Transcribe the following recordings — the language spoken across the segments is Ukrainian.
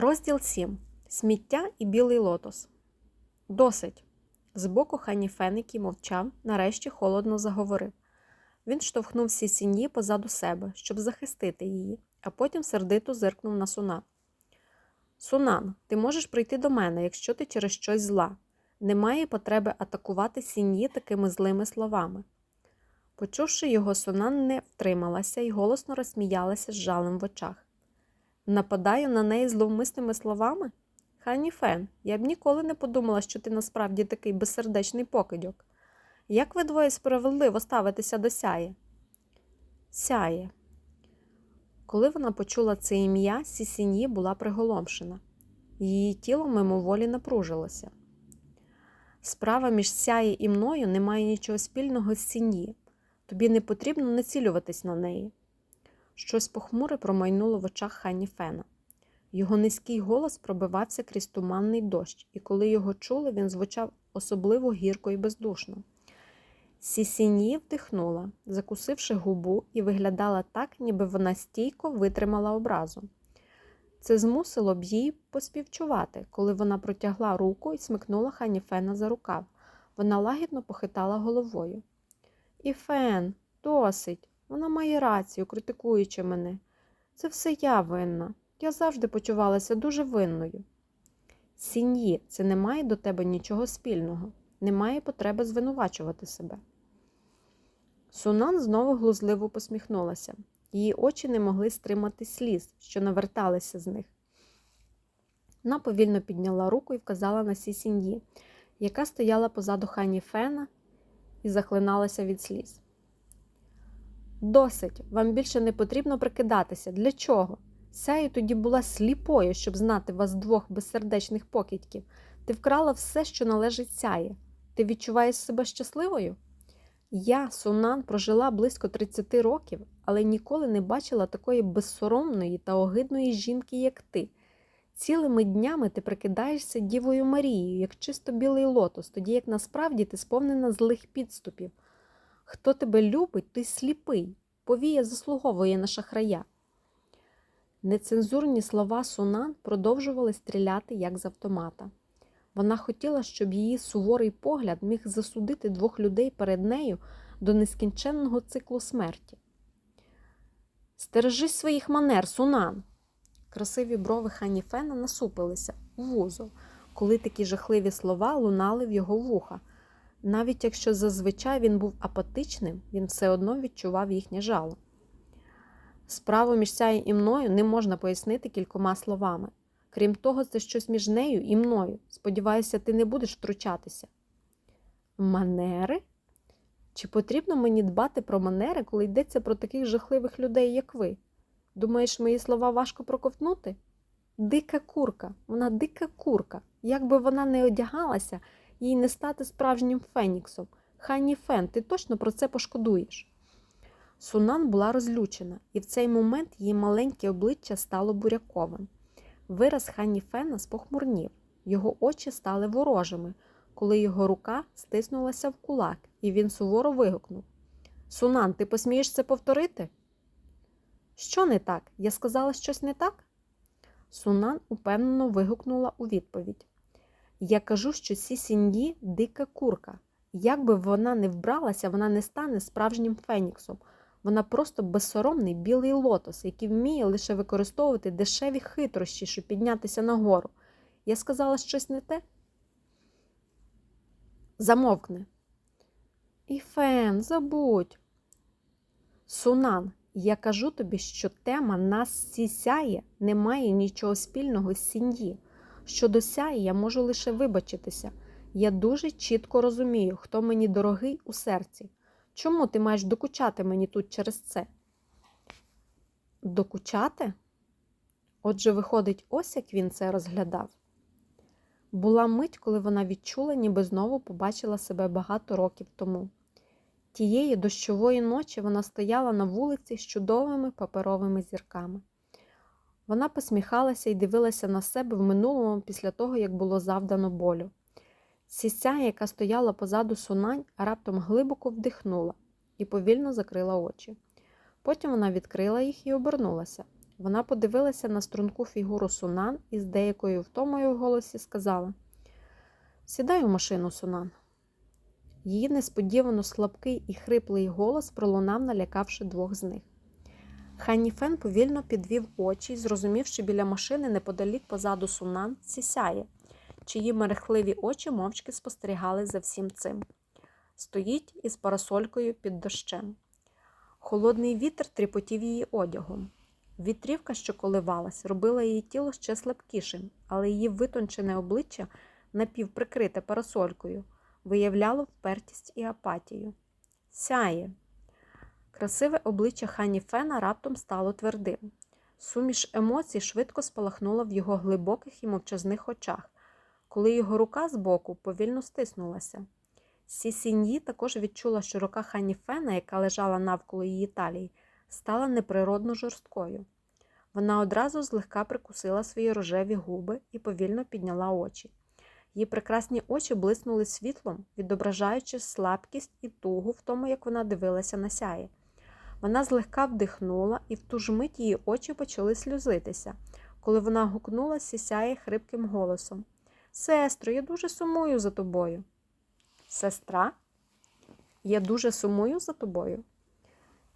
Розділ 7. Сміття і білий лотос. Досить. Збоку хані Фенекі мовчав, нарешті холодно заговорив. Він штовхнув сіньї позаду себе, щоб захистити її, а потім сердито зиркнув на Сунан. Сунан, ти можеш прийти до мене, якщо ти через щось зла. Немає потреби атакувати сіньї такими злими словами. Почувши його, Сунан не втрималася і голосно розсміялася з жалем в очах. Нападаю на неї зловмисними словами? Хані Фен, я б ніколи не подумала, що ти насправді такий безсердечний покидьок. Як ви двоє справедливо ставитеся до сяє? Сяє. Коли вона почула це ім'я, Сісіньї була приголомшена. Її тіло мимоволі напружилося. Справа між сяє і мною не має нічого спільного з сіньї. Тобі не потрібно націлюватись на неї. Щось похмуре промайнуло в очах Хані Фена. Його низький голос пробивався крізь туманний дощ, і коли його чули, він звучав особливо гірко і бездушно. Сісіньї вдихнула, закусивши губу, і виглядала так, ніби вона стійко витримала образу. Це змусило б їй поспівчувати, коли вона протягла руку і смикнула Хані Фена за рукав. Вона лагідно похитала головою. І Фен, досить. Вона має рацію, критикуючи мене. Це все я винна. Я завжди почувалася дуже винною. Сіньї, це не має до тебе нічого спільного, немає потреби звинувачувати себе. Сунан знову глузливо посміхнулася. Її очі не могли стримати сліз, що наверталися з них. Вона повільно підняла руку і вказала на Сі Сіньї, яка стояла позаду хані Фена і захлиналася від сліз. Досить, вам більше не потрібно прикидатися. Для чого? Сяю тоді була сліпою, щоб знати вас двох безсердечних покидьків. Ти вкрала все, що належить сяє. Ти відчуваєш себе щасливою? Я, Сунан, прожила близько 30 років, але ніколи не бачила такої безсоромної та огидної жінки, як ти. Цілими днями ти прикидаєшся Дівою Марією, як чисто білий лотос, тоді як насправді ти сповнена злих підступів. Хто тебе любить, той сліпий, повія заслуговує на шахрая. Нецензурні слова Сунан продовжували стріляти, як з автомата. Вона хотіла, щоб її суворий погляд міг засудити двох людей перед нею до нескінченного циклу смерті. Стережись своїх манер, Сунан. Красиві брови Хані Фена насупилися у вузол, коли такі жахливі слова лунали в його вуха. Навіть якщо зазвичай він був апатичним, він все одно відчував їхнє жало. Справу між сяю і мною не можна пояснити кількома словами. Крім того, це щось між нею і мною. Сподіваюся, ти не будеш втручатися. Манери? Чи потрібно мені дбати про манери, коли йдеться про таких жахливих людей, як ви? Думаєш, мої слова важко проковтнути? Дика курка, вона дика курка. Як би вона не одягалася, їй не стати справжнім феніксом. Хані Фен, ти точно про це пошкодуєш. Сунан була розлючена, і в цей момент її маленьке обличчя стало буряковим. Вираз Хані Фена спохмурнів, його очі стали ворожими, коли його рука стиснулася в кулак, і він суворо вигукнув Сунан, ти посмієш це повторити? Що не так? Я сказала щось не так? Сунан упевнено вигукнула у відповідь. Я кажу, що Сі Сіньї – дика курка. Як би вона не вбралася, вона не стане справжнім феніксом. Вона просто безсоромний білий лотос, який вміє лише використовувати дешеві хитрощі, щоб піднятися нагору. Я сказала щось не те? Замовкни. Іфен, забудь. Сунан, я кажу тобі, що тема нас сісяє не має нічого спільного з сім'ї. Щодо сяї, я можу лише вибачитися. Я дуже чітко розумію, хто мені дорогий у серці. Чому ти маєш докучати мені тут через це? Докучати? Отже, виходить, ось як він це розглядав. Була мить, коли вона відчула, ніби знову побачила себе багато років тому. Тієї дощової ночі вона стояла на вулиці з чудовими паперовими зірками. Вона посміхалася і дивилася на себе в минулому після того, як було завдано болю. Сіся, яка стояла позаду сунань, раптом глибоко вдихнула і повільно закрила очі. Потім вона відкрила їх і обернулася. Вона подивилася на струнку фігуру Сунан і з деякою втомою в голосі сказала: Сідай у машину, Сунан. Її несподівано слабкий і хриплий голос пролунав, налякавши двох з них. Ханні Фен повільно підвів очі і зрозумів, що біля машини неподалік позаду Сунан сісяє, чиї мерехливі очі мовчки спостерігали за всім цим. Стоїть із парасолькою під дощем. Холодний вітер тріпотів її одягом. Вітрівка, що коливалась, робила її тіло ще слабкішим, але її витончене обличчя, напівприкрите парасолькою, виявляло впертість і апатію. Сяє. Красиве обличчя Хані Фена раптом стало твердим. Суміш емоцій швидко спалахнула в його глибоких і мовчазних очах, коли його рука збоку повільно стиснулася. Сісіньї також відчула, що рука Хані Фена, яка лежала навколо її талії, стала неприродно жорсткою. Вона одразу злегка прикусила свої рожеві губи і повільно підняла очі. Її прекрасні очі блиснули світлом, відображаючи слабкість і тугу в тому, як вона дивилася на сяє. Вона злегка вдихнула, і в ту ж мить її очі почали сльозитися, коли вона гукнула сісяє хрипким голосом Сестро, я дуже сумую за тобою. Сестра, я дуже сумую за тобою.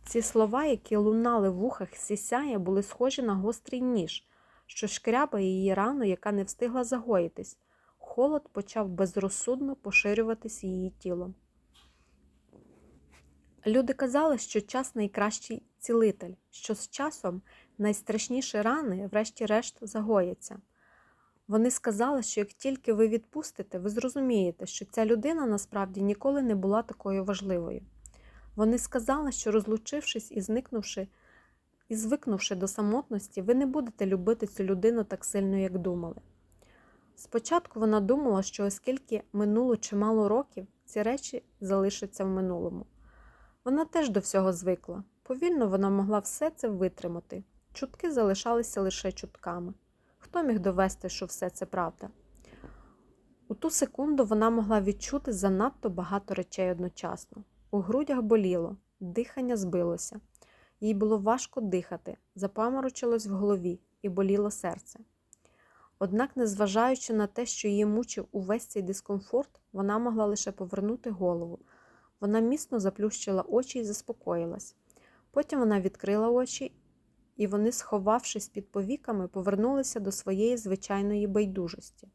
Ці слова, які лунали в вухах сісяє, були схожі на гострий ніж, що шкрябає її рану, яка не встигла загоїтись. Холод почав безрозсудно поширюватись її тілом. Люди казали, що час найкращий цілитель, що з часом найстрашніші рани, врешті-решт, загояться. Вони сказали, що як тільки ви відпустите, ви зрозумієте, що ця людина насправді ніколи не була такою важливою. Вони сказали, що розлучившись і зникнувши, і звикнувши до самотності, ви не будете любити цю людину так сильно, як думали. Спочатку вона думала, що оскільки минуло чимало років, ці речі залишаться в минулому. Вона теж до всього звикла. Повільно вона могла все це витримати. Чутки залишалися лише чутками. Хто міг довести, що все це правда? У ту секунду вона могла відчути занадто багато речей одночасно. У грудях боліло, дихання збилося. Їй було важко дихати, запаморочилось в голові і боліло серце. Однак, незважаючи на те, що її мучив увесь цей дискомфорт, вона могла лише повернути голову. Вона міцно заплющила очі і заспокоїлась. Потім вона відкрила очі, і вони, сховавшись під повіками, повернулися до своєї звичайної байдужості.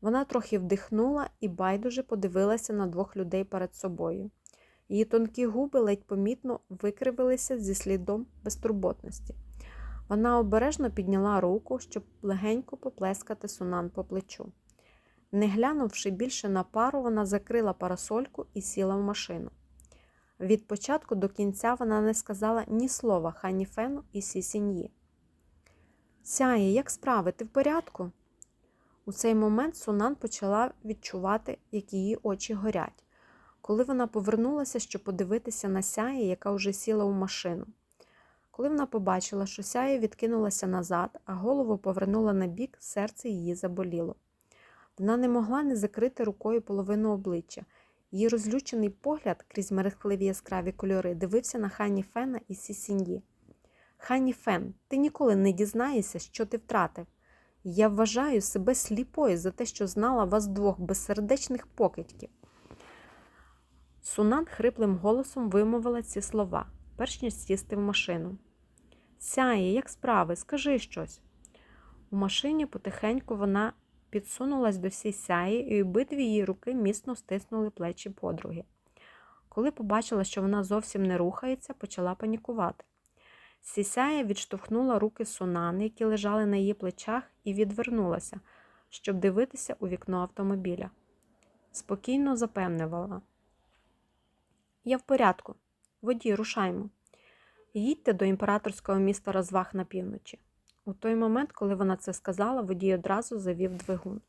Вона трохи вдихнула і байдуже подивилася на двох людей перед собою. Її тонкі губи ледь помітно викривилися зі слідом безтурботності. Вона обережно підняла руку, щоб легенько поплескати сунан по плечу. Не глянувши більше на пару, вона закрила парасольку і сіла в машину. Від початку до кінця вона не сказала ні слова Хані Фену і Сісіньї. Сяє, як справи, ти в порядку? У цей момент Сунан почала відчувати, як її очі горять, коли вона повернулася, щоб подивитися на сяє, яка вже сіла у машину. Коли вона побачила, що сяє відкинулася назад, а голову повернула на бік, серце її заболіло. Вона не могла не закрити рукою половину обличчя. Її розлючений погляд крізь мерехливі яскраві кольори дивився на Хані Фена і Сісіньї. Хані Фен, ти ніколи не дізнаєшся, що ти втратив. Я вважаю себе сліпою за те, що знала вас двох безсердечних покидьків. Сунан хриплим голосом вимовила ці слова, перш ніж сісти в машину. Сяє, як справи, скажи щось. У машині потихеньку вона підсунулась до всій сяї, і обидві її руки міцно стиснули плечі подруги. Коли побачила, що вона зовсім не рухається, почала панікувати. Сісяя відштовхнула руки Сунани, які лежали на її плечах, і відвернулася, щоб дивитися у вікно автомобіля. Спокійно запевнювала. Я в порядку. Водій, рушаймо. Їдьте до імператорського міста розваг на півночі. У той момент, коли вона це сказала, водій одразу завів двигун.